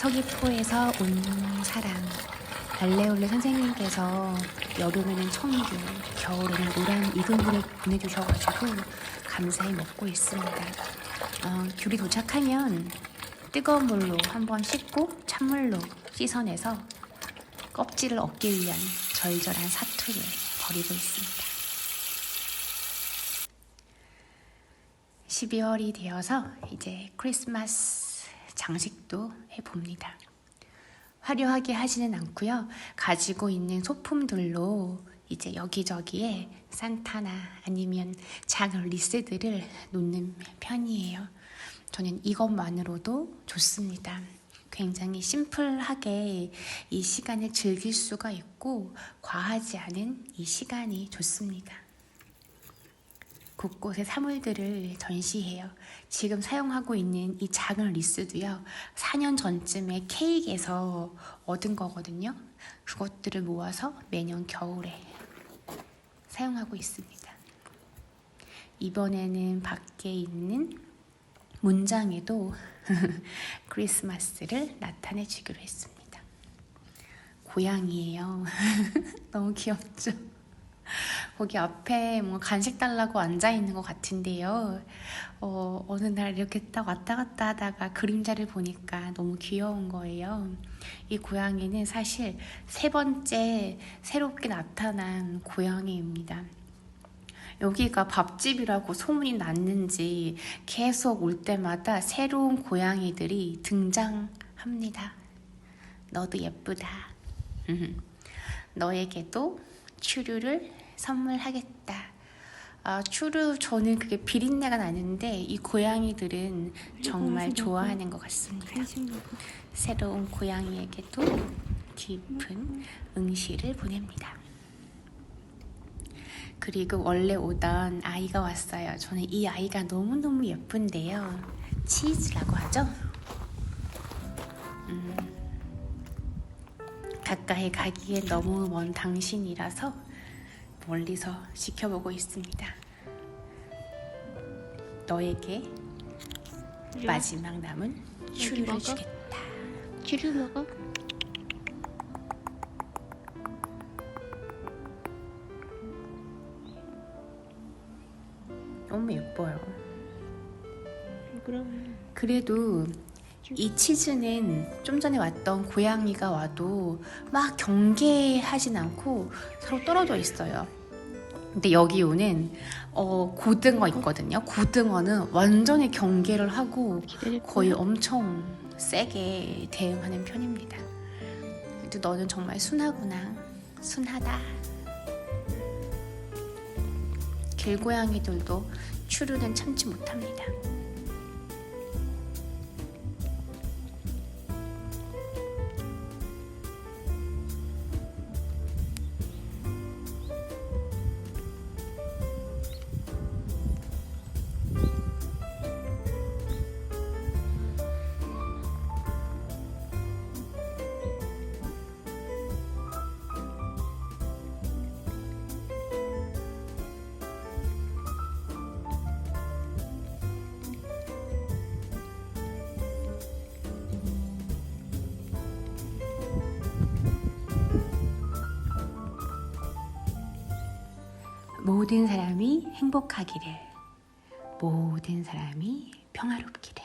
서귀포에서 온 사랑 알레올레 선생님께서 여름에는 청귤, 겨울에는 노란 익은 귤을 보내주셔가지고 감사히 먹고 있습니다. 어, 귤이 도착하면 뜨거운 물로 한번 씻고 찬물로 씻어내서 껍질을 얻기 위한 절절한 사투를 벌이고 있습니다. 12월이 되어서 이제 크리스마스 장식도 해봅니다. 화려하게 하지는 않고요. 가지고 있는 소품들로 이제 여기저기에 산타나 아니면 작은 리스들을 놓는 편이에요. 저는 이것만으로도 좋습니다. 굉장히 심플하게 이 시간을 즐길 수가 있고 과하지 않은 이 시간이 좋습니다. 곳곳에 사물들을 전시해요. 지금 사용하고 있는 이 작은 리스도요. 4년 전쯤에 케이크에서 얻은 거거든요. 그것들을 모아서 매년 겨울에 사용하고 있습니다. 이번에는 밖에 있는 문장에도 크리스마스를 나타내 주기로 했습니다. 고양이에요. 너무 귀엽죠? 거기 앞에 뭔가 간식 달라고 앉아 있는 것 같은데요. 어, 어느 날 이렇게 딱 왔다 갔다 하다가 그림자를 보니까 너무 귀여운 거예요. 이 고양이는 사실 세 번째 새롭게 나타난 고양이입니다. 여기가 밥집이라고 소문이 났는지 계속 올 때마다 새로운 고양이들이 등장합니다. 너도 예쁘다. 너에게도 추루를 선물하겠다. 아, 추루 저는 그게 비린내가 나는데 이 고양이들은 정말 좋아하는 것 같습니다. 새로운 고양이에게도 깊은 응시를 보냅니다. 그리고 원래 오던 아이가 왔어요. 저는 이 아이가 너무너무 예쁜데요. 치즈라고 하죠? 음, 가까이 가기에 너무 먼 당신이라서 멀리서 지켜보고 있습니다. 너에게 마지막 남은 먹어? 주겠다. 귤을 먹어? 너무 예뻐요. 그럼 그래도 이 치즈는 좀 전에 왔던 고양이가 와도 막 경계하진 않고 서로 떨어져 있어요. 근데 여기 오는 어, 고등어 있거든요. 고등어는 완전히 경계를 하고 거의. 엄청 세게 대응하는 편입니다. 그래도 너는 정말 순하구나. 순하다. 길고양이들도 추루는 참지 못합니다. 모든 사람이 행복하기를, 모든 사람이 평화롭기를.